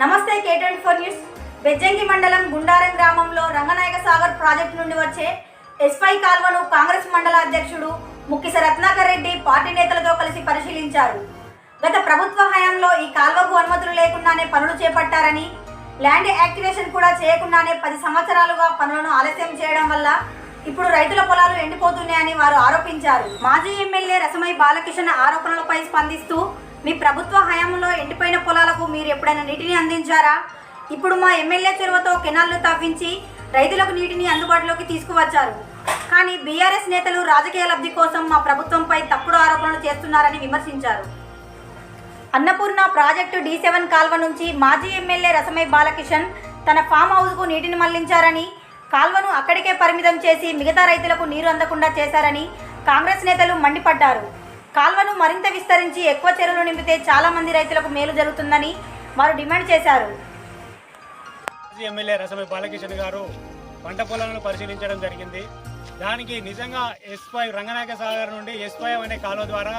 నమస్తే K ten twenty four news Bejjanki మండలం గుండారం గ్రామంలో రంగనాయక సాగర్ ప్రాజెక్టు నుండి వచ్చే ఎస్పై కాల్వను కాంగ్రెస్ మండల అధ్యక్షుడు ముక్కిస రత్నాకర్ రెడ్డి పార్టీ నేతలతో కలిసి పరిశీలించారు. గత ప్రభుత్వ హయాంలో ఈ కాల్వకు అనుమతులు లేకుండానే పనులు చేపట్టారని ల్యాండ్ యాక్టివేషన్ కూడా చేయకుండానే పది సంవత్సరాలుగా పనులను ఆలస్యం చేయడం వల్ల ఇప్పుడు రైతుల పొలాలు ఎండిపోతున్నాయని వారు ఆరోపించారు. మాజీ ఎమ్మెల్యే రసమై బాలకిషన్ ఆరోపణలపై స్పందిస్తూ మీ ప్రభుత్వ హయాంలో ఎండిపోయిన పొలాలకు మీరు ఎప్పుడైనా నీటిని అందించారా? ఇప్పుడు మా ఎమ్మెల్యే చెరువుతో కెనాల్ను తవ్వించి రైతులకు నీటిని అందుబాటులోకి తీసుకువచ్చారు. కానీ బీఆర్ఎస్ నేతలు రాజకీయ లబ్ధి కోసం మా ప్రభుత్వంపై తప్పుడు ఆరోపణలు చేస్తున్నారని విమర్శించారు. అన్నపూర్ణ ప్రాజెక్టు డి సెవెన్ కాల్వ నుంచి మాజీ ఎమ్మెల్యే రసమై బాలకిషన్ తన ఫామ్ హౌస్కు నీటిని మళ్ళించారని కాల్వను అక్కడికే పరిమితం చేసి మిగతా రైతులకు నీరు అందకుండా చేశారని కాంగ్రెస్ నేతలు మండిపడ్డారు. కాల్వను మరింత విస్తరించి ఎక్కువ చెరువులు నింపితే చాలా మంది రైతులకు మేలు జరుగుతుందని వారు డిమాండ్ చేశారు. ఎమ్మెల్యే రసమే బాలకిషన్ గారు పంట పొలాలను పరిశీలించడం జరిగింది. దానికి నిజంగా ఎస్పై రంగనాయక సాగర్ నుండి ఎస్పై అనే కాలువ ద్వారా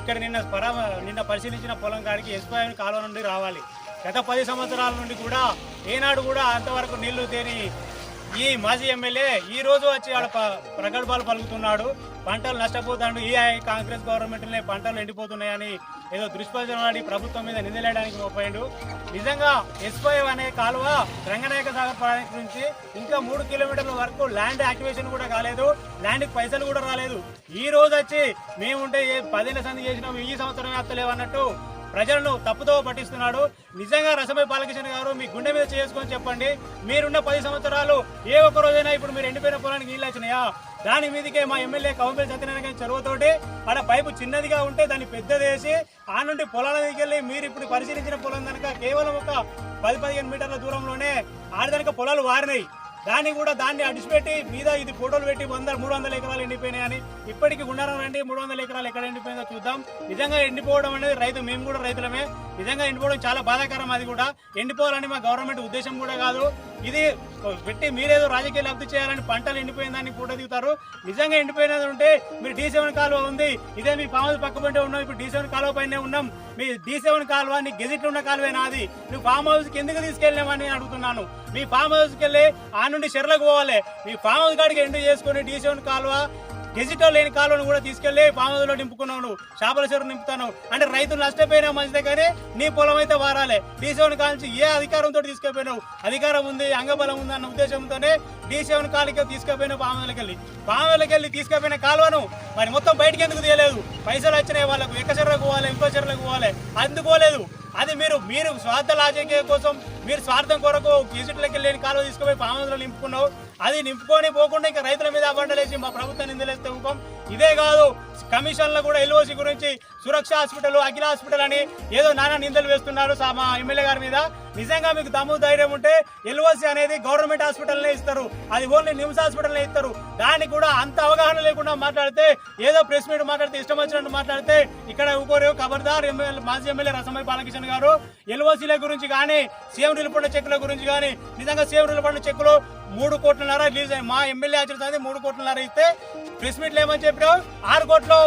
ఇక్కడ నిన్న పరా నిన్న పరిశీలించిన పొలం కాడికి ఎస్పై కాలువ నుండి రావాలి. గత పది సంవత్సరాల నుండి కూడా ఏనాడు కూడా అంతవరకు నీళ్ళు తేని ఈ మాజీ ఎమ్మెల్యే ఈ రోజు వచ్చి ఆడ ప- ప్రగల్భాలు పలుకుతున్నాడు. పంటలు నష్టపోతాడు. ఈ కాంగ్రెస్ గవర్నమెంట్లనే పంటలు ఎండిపోతున్నాయని ఏదో దుష్ప్రచారాడి ప్రభుత్వం మీద నిందలేయడానికి మోపోయాడు నిజంగా ఎస్పై అనే కాలువ రంగనాయక సాగర్ ప్రాజెక్ట్ నుంచి ఇంకా మూడు కిలోమీటర్ల వరకు ల్యాండ్ యాక్టివేషన్ కూడా కాలేదు. ల్యాండ్కి పైసలు కూడా రాలేదు. ఈ రోజు వచ్చి మేముంటే ఏ సంధి చేసినాం ఈ సంవత్సరం వేస్తలేవు అన్నట్టు ప్రజలను తప్పుదో పట్టిస్తున్నాడు. నిజంగా రసమై బాలకృష్ణ గారు మీ గుండె మీద చేసుకొని చెప్పండి. మీరున్న పది సంవత్సరాలు ఏ ఒక్క రోజైనా ఇప్పుడు మీరు ఎండిపోయిన పొలానికి నీళ్ళు వచ్చినాయా? దాని మీదకే మా ఎమ్మెల్యే కవంపల్లి సత్యనారాయణ చెరువుతోటి చొరవతోటి ఆడ పైపు చిన్నదిగా ఉంటే దాన్ని పెద్దదేసి ఆ నుండి పొలాల దగ్గరికి వెళ్ళి మీరు ఇప్పుడు పరిశీలించిన పొలం కనుక కేవలం ఒక పది పదిహేను మీటర్ల దూరంలోనే ఆడదానికి పొలాలు వారినాయి. దాన్ని కూడా దాన్ని అడిచిపెట్టి మీద ఇది ఫోటోలు పెట్టి వంద మూడు వందల ఎకరాలు ఎండిపోయినాయని ఇప్పటికి ఉన్నారా అండి మూడు వందల ఎకరాలు ఎక్కడ ఎండిపోయిందో చూద్దాం. నిజంగా ఎండిపోవడం అనేది రైతు మేము కూడా రైతులమే. నిజంగా ఎండిపోవడం చాలా బాధాకరం అది కూడా. ఎండిపోవాలని మా గవర్నమెంట్ ఉద్దేశం కూడా కాదు. ఇది పెట్టి మీరేదో రాజకీయ లబ్ధి చేయాలని పంటలు ఎండిపోయిందని కూడా దిగుతారు. నిజంగా ఎండిపోయినది ఉంటే మీరు డి సెవెన్ కాలువ ఉంది. ఇదే మీ ఫామ్ పక్క పంటే ఉన్నాం. ఇప్పుడు డి సెవెన్ కాలువ పైనే ఉన్నాం. మీ డి సెవెన్ కాలువ నీ గెజిట్ ఉన్న కాలువే నాది. నువ్వు ఫామ్ హౌస్కి ఎందుకు తీసుకెళ్ళామని అడుగుతున్నాను. మీ ఫామ్ హౌస్కి వెళ్ళి ఆ నుండి చెర్లకు పోవాలి. మీ ఫామ్ హౌస్ కాడికి ఎండు చేసుకుని డి సెవెన్ కాలువ గెజిటో లేని కాలువను కూడా తీసుకెళ్ళి పామదులో నింపుకున్నావు చేపల చెరువు నింపుతాను. అంటే రైతులు నష్టపోయినా మంచిదే కానీ నీ పొలం అయితే వారాలే. డి సెవెన్ కాల్చి ఏ అధికారంతో తీసుకెళ్ళిపోయినావు? అధికారం ఉంది అంగబలం ఉంది అన్న ఉద్దేశంతోనే డి కాలికి తీసుకెళ్ళిపోయినావు పాములకి వెళ్ళి పాములకి వెళ్ళి తీసుకెళ్ళిపోయిన కాలువను మరి మొత్తం బయటికి ఎందుకు తీయలేదు? పైసలు వచ్చినాయి వాళ్ళకు ఎక్క చెర్రకు పోవాలి ఇంకో చెరలకు పోవాలి. అందుకోలేదు అది మీరు మీరు స్వార్థ రాజకీయ కోసం మీరు స్వార్థం కొరకు గెజిట్లకి వెళ్ళి కాలువ తీసుకుపోయి పాములో నింపుకున్నావు. అది నింపుకొని పోకుండా ఇంకా రైతుల మీద అబండలేసి మా ప్రభుత్వం నిందలేస్తే ఊపం? ఇదే కాదు కమిషన్లు కూడా ఎల్ఓసి గురించి సురక్ష హాస్పిటల్ అఖిల హాస్పిటల్ అని ఏదో నానా నిందలు వేస్తున్నారు సా- మా ఎమ్మెల్యే గారి మీద. నిజంగా మీకు దమ్ము ధైర్యం ఉంటే ఎల్ఓసి అనేది గవర్నమెంట్ హాస్పిటల్నే ఇస్తారు. అది ఓన్లీ నిమ్స్ హాస్పిటల్నే ఇస్తారు. దానికి కూడా అంత అవగాహన లేకుండా మాట్లాడితే ఏదో ప్రెస్ మీట్ మాట్లాడితే ఇష్టం వచ్చినట్టు మాట్లాడితే ఇక్కడ ఊకోరు ఖబర్దార్ ఎమ్మెల్యే మాజీ ఎమ్మెల్యే రసమై బాలకిషన్ గారు. ఎల్ఓసీల గురించి కానీ సీఎం నిలుపున్న చెక్కుల గురించి కానీ నిజంగా సీఎం నిలుపున్న చెక్కులు మూడు కోట్లన్నర రిలీజ్ అయ్యి మా ఎమ్మెల్యే ఆచరిస్తుంది మూడు కోట్లన్నర ఇస్తే ప్రెస్ మీట్లు ఏమని చెప్పినావు? ఆరు కోట్లు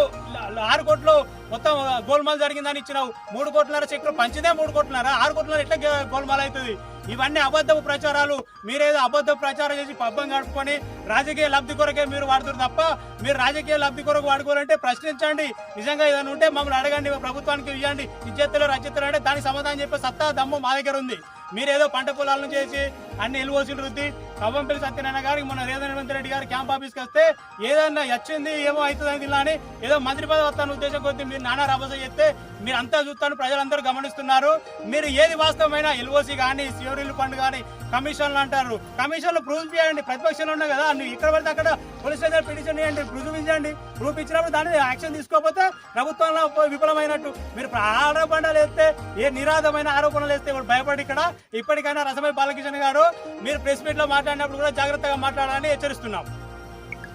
ఆరు కోట్లు మొత్తం గోల్మాల్ జరిగిందని ఇచ్చినావు. మూడు కోట్లన్నర చెక్కులు పంచిదే మూడు కోట్లన్నర ఆరు కోట్లన్నర ఎట్లా గోల్మాల్ అవుతుంది? ఇవన్నీ అబద్ధపు ప్రచారాలు. మీరేదో అబద్ధ ప్రచారం చేసి పబ్బం గడుపుకొని రాజకీయ లబ్ధి కొరకే మీరు వాడుతారు తప్ప మీరు రాజకీయ లబ్ధి కొరకు వాడుకోవాలంటే ప్రశ్నించండి. నిజంగా ఏదైనా ఉంటే మమ్మల్ని అడగండి ప్రభుత్వానికి ఇవ్వండి. ఇజ్జత్తులు రజ్జత్తులు అంటే దానికి సమాధానం చెప్పే సత్తా దమ్ము మా దగ్గర ఉంది. మీరేదో పంట పొలాలను చేసి అన్ని ఎల్ఓసీలు రుద్ది కవ్వంపల్లి సత్యనారాయణ గారికి మొన్న రేవంత్ రెడ్డి గారి క్యాంప్ ఆఫీస్కి వస్తే ఏదన్నా వచ్చింది ఏమో అవుతుందని ఇలా అని ఏదో మంత్రి పదవి వస్తాను ఉద్దేశం కొద్దీ మీరు నానా రభస చేస్తే మీరు అంతా చూస్తాను ప్రజలందరూ గమనిస్తున్నారు. మీరు ఏది వాస్తవమైన ఎల్ఓసి కానీ సివరీలు ఫండ్ కానీ కమిషన్లు అంటారు. కమిషన్లు ప్రూఫ్ చేయండి ప్రతిపక్షంలో ఉన్నాయి కదా నువ్వు ఇక్కడ పడితే అక్కడ పోలీస్ స్టేషన్ పిటిషన్ చేయండి ప్రూఫ్ ఇచ్చండి ప్రూఫ్ ఇచ్చినప్పుడు దాన్ని యాక్షన్ తీసుకోకపోతే ప్రభుత్వంలో విఫలమైనట్టు. మీరు ఆరోపణలు వేస్తే ఏ నిరాధమైన ఆరోపణలు వేస్తే ఇప్పుడు భయపడి ఇక్కడ? ఇప్పటికైనా రసమై బాలకిషన్ గారు మీరు ప్రెస్ మీట్లో మాట్లాడినప్పుడు కూడా జాగ్రత్తగా మాట్లాడాలని హెచ్చరిస్తున్నాం.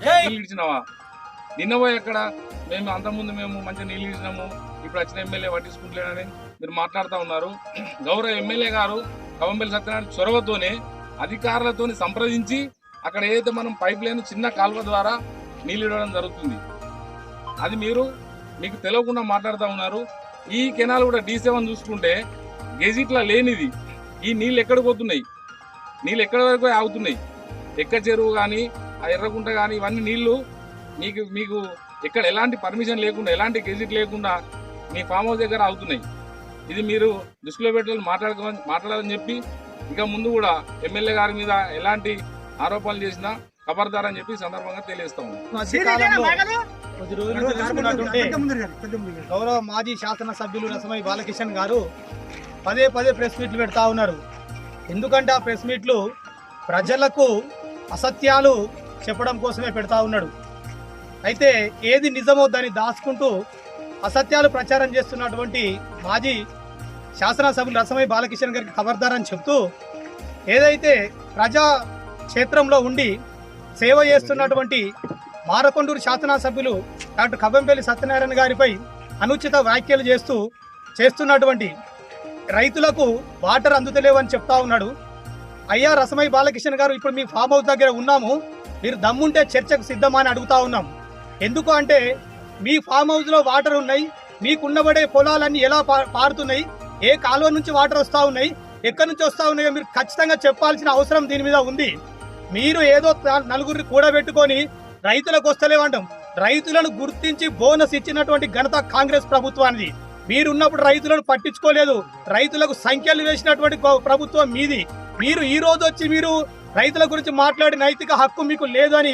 నీళ్ళు నిన్న పోయి ఎక్కడ? మేము అంతకుముందు మేము మంచిగా నీళ్ళు ఇచ్చినాము ఇప్పుడు వచ్చిన ఎమ్మెల్యే పట్టించుకుంటలేనని మీరు మాట్లాడుతూ ఉన్నారు. గౌరవ ఎమ్మెల్యే గారు కవంబెల్లి సత్యనారాయణ చొరవతోనే అధికారులతోని సంప్రదించి అక్కడ ఏదైతే మనం పైప్ లైన్ చిన్న కాలువ ద్వారా నీళ్ళు ఇవ్వడం జరుగుతుంది. అది మీరు మీకు తెలియకుండా మాట్లాడుతూ ఉన్నారు. ఈ కెనాల్ కూడా డీ సెవెన్ చూసుకుంటే గెజిట్లో లేనిది. ఈ నీళ్ళు ఎక్కడ పోతున్నాయి? నీళ్ళు ఎక్కడి వరకు ఆగుతున్నాయి? ఎక్క చెరువు కానీ ఆ ఎర్రగుంట కానీ ఇవన్నీ నీళ్ళు మీకు మీకు ఎక్కడ ఎలాంటి పర్మిషన్ లేకుండా ఎలాంటి గెజిట్ లేకుండా మీ ఫామ్ హౌస్ దగ్గర ఆగుతున్నాయి. ఇది మీరు దృష్టిలో పెట్టాలని మాట్లాడుకో మాట్లాడాలని చెప్పి ఇక ముందు కూడా ఎమ్మెల్యే గారి మీద ఎలాంటి ఆరోపణలు చేసినా ఖబర్దారని చెప్పి సందర్భంగా తెలియస్తాము కొద్ది రోజుల నుంచి చూసుకున్నట్టుంటే గౌరవ మాజీ శాసనసభ్యులు రసమై బాలకిషన్ గారు పదే పదే ప్రెస్ మీట్లు పెడతా ఉన్నారు. ఎందుకంటే ఆ ప్రెస్ మీట్లు ప్రజలకు అసత్యాలు చెప్పడం కోసమే పెడతా ఉన్నాడు. అయితే ఏది నిజమో దాన్ని దాచుకుంటూ అసత్యాలు ప్రచారం చేస్తున్నటువంటి మాజీ శాసనసభ్యులు రసమై బాలకిషన్ గారికి ఖబర్దార్ అని చెప్తూ ఏదైతే ప్రజా క్షేత్రంలో ఉండి సేవ చేస్తున్నటువంటి మారకొండూరు శాసనసభ్యులు డాక్టర్ కబంపల్లి సత్యనారాయణ గారిపై అనుచిత వ్యాఖ్యలు చేస్తూ చేస్తున్నటువంటి రైతులకు వాటర్ అందుతలేవని చెప్తా ఉన్నాడు. అయ్యా రసమై బాలకృష్ణ గారు ఇప్పుడు మీ ఫామ్ హౌస్ దగ్గర ఉన్నాము. మీరు దమ్ముంటే చర్చకు సిద్ధమా అని అడుగుతా ఉన్నాం. ఎందుకు అంటే మీ ఫామ్ హౌస్లో వాటర్ ఉన్నాయి మీకున్నబడే పొలాలన్నీ ఎలా పా- పారుతున్నాయి ఏ కాలువ నుంచి వాటర్ వస్తూ ఉన్నాయి ఎక్కడి నుంచి వస్తూ ఉన్నాయో మీరు ఖచ్చితంగా చెప్పాల్సిన అవసరం దీని మీద ఉంది. మీరు ఏదో నలుగురిని కూడబెట్టుకొని రైతులకు వస్తలేవంటాం. రైతులను గుర్తించి బోనస్ ఇచ్చినటువంటి ఘనత కాంగ్రెస్ ప్రభుత్వానికి మీరున్నప్పుడు రైతులను పట్టించుకోలేదు. రైతులకు సంఖ్యలు వేసినటువంటి ప్రభుత్వం మీది. మీరు ఈ రోజు వచ్చి మీరు రైతుల గురించి మాట్లాడే నైతిక హక్కు మీకు లేదు అని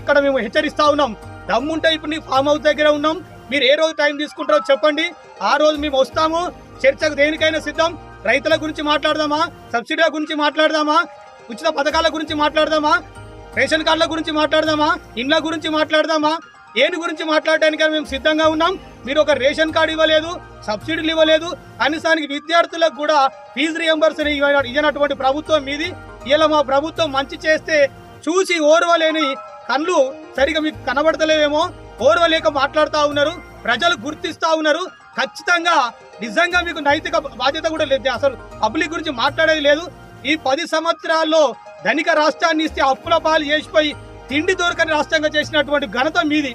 ఇక్కడ మేము హెచ్చరిస్తా ఉన్నాం. దమ్ముంటే ఇప్పుడు నీ ఫామ్ హౌస్ దగ్గర ఉన్నాం. మీరు ఏ రోజు టైం తీసుకుంటారో చెప్పండి. ఆ రోజు మేము వస్తాము. చర్చకు దేనికైనా సిద్ధం. రైతుల గురించి మాట్లాడదామా? సబ్సిడీల గురించి మాట్లాడదామా? ఉచిత పథకాల గురించి మాట్లాడదామా? రేషన్ కార్డుల గురించి మాట్లాడదామా? ఇండ్ల గురించి మాట్లాడదామా? ఏని గురించి మాట్లాడడానికి మేము సిద్ధంగా ఉన్నాం. మీరు ఒక రేషన్ కార్డు ఇవ్వలేదు సబ్సిడీలు ఇవ్వలేదు కనీసానికి విద్యార్థులకు కూడా ఫీజు రియంబర్స్ ఇవ్వనటువంటి ప్రభుత్వం మీది. ఇలా మా ప్రభుత్వం మంచి చేస్తే చూసి ఓర్వలేని కళ్ళు సరిగా మీకు కనబడతలేవేమో. ఓర్వలేక మాట్లాడుతూ ఉన్నారు ప్రజలు గుర్తిస్తూ ఉన్నారు. ఖచ్చితంగా నిజంగా మీకు నైతిక బాధ్యత కూడా లేదు. అసలు పబ్లిక్ గురించి మాట్లాడేది లేదు. ఈ పది సంవత్సరాల్లో ధనిక రాష్ట్రాన్ని ఇస్తే అప్పుల పాలు చేసిపోయి తిండి దొరకని రాష్ట్రంగా చేసినటువంటి ఘనత మీది.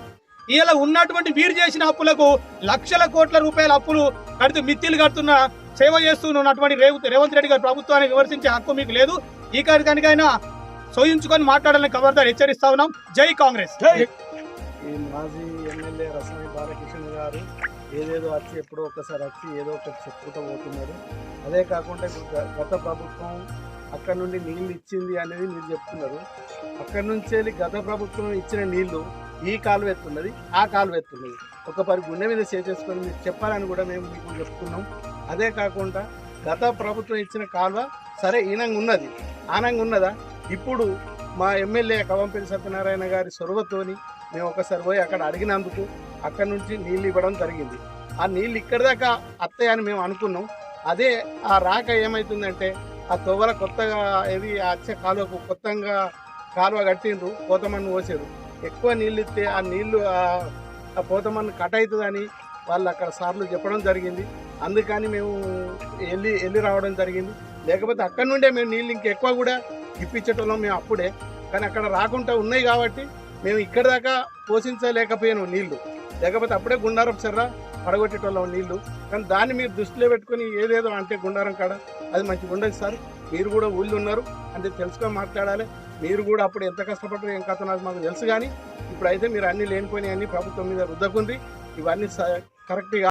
ఇలా ఉన్నటువంటి మీరు చేసిన అప్పులకు లక్షల కోట్ల రూపాయల అప్పులు కడుతూ మిత్తిలు కడుతున్న సేవ చేస్తున్నటువంటి రేవంత్ రేవంత్ రెడ్డి గారి ప్రభుత్వాన్ని విమర్శించే హక్కు మీకు లేదు. ఈ కనుకైనా సోయించుకొని మాట్లాడాలని ఖబర్దార్ హెచ్చరిస్తా ఉన్నాం. జై కాంగ్రెస్. ఈ మాజీ ఎమ్మెల్యే రసమై బాలకిషన్ గారు ఏదేదో వచ్చి ఎప్పుడో ఒకసారి వచ్చి ఏదో ఒకటి చెప్పుకుంటూ పోతున్నారు. అదే కాకుండా గత ప్రభుత్వం అక్కడ నుండి నీళ్ళు ఇచ్చింది అనేది మీరు చెప్తున్నారు. అక్కడ నుంచి వెళ్ళి గత ప్రభుత్వం ఇచ్చిన నీళ్ళు ఈ కాలువ ఎత్తున్నది ఆ కాలువ ఎత్తున్నది ఒక పరి గుండె మీద చేసేసుకొని మీరు చెప్పాలని కూడా మేము మీకు చెప్తున్నాం. అదే కాకుండా గత ప్రభుత్వం ఇచ్చిన కాలువ సరే ఈనంగా ఉన్నది ఆనంగా ఉన్నదా? ఇప్పుడు మా ఎమ్మెల్యే కవంపల్లి సత్యనారాయణ గారి సొరవతోని మేము ఒకసారి పోయి అక్కడ అడిగినందుకు అక్కడ నుంచి నీళ్ళు ఇవ్వడం జరిగింది. ఆ నీళ్ళు ఇక్కడి దాకా అత్తయ్య అని మేము అనుకున్నాం. అదే ఆ రాక ఏమవుతుందంటే ఆ తొవ్వల కొత్తగా ఏది వచ్చే కాలువకు కొత్తగా కాలువ కట్టిండ్రు పోతమన్ను పోసారు ఎక్కువ నీళ్ళు ఇస్తే ఆ నీళ్ళు ఆ- పోతమన్ను కట్ అవుతుందని వాళ్ళు అక్కడ సార్లు చెప్పడం జరిగింది. అందుకని మేము వెళ్ళి వెళ్ళి రావడం జరిగింది. లేకపోతే అక్కడ నుండే మేము నీళ్ళు ఇంకెక్కువ కూడా ఇప్పించేటోళ్ళం మేము అప్పుడే. కానీ అక్కడ రాకుండా ఉన్నాయి కాబట్టి మేము ఇక్కడ దాకా పోషించలేకపోయాను నీళ్ళు లేకపోతే అప్పుడే గుండారం చెర్ర పడగొట్టేటోళ్ళం నీళ్ళు కానీ దాన్ని మీరు దృష్టిలో పెట్టుకొని ఏదేదో అంటే గుండారం కాడ అది మంచిగా ఉండదు సార్. మీరు కూడా ఊళ్ళు ఉన్నారు. అంటే తెలుసుకొని మాట్లాడాలి. మీరు కూడా అప్పుడు ఎంత కష్టపడ్డారు ఏం కథ నాకు మాకు తెలుసు కానీ ఇప్పుడైతే మీరు అన్ని లేనిపోయినాయి అన్నీ ప్రభుత్వం మీద రుద్దకుంది. ఇవన్నీ కరెక్ట్గా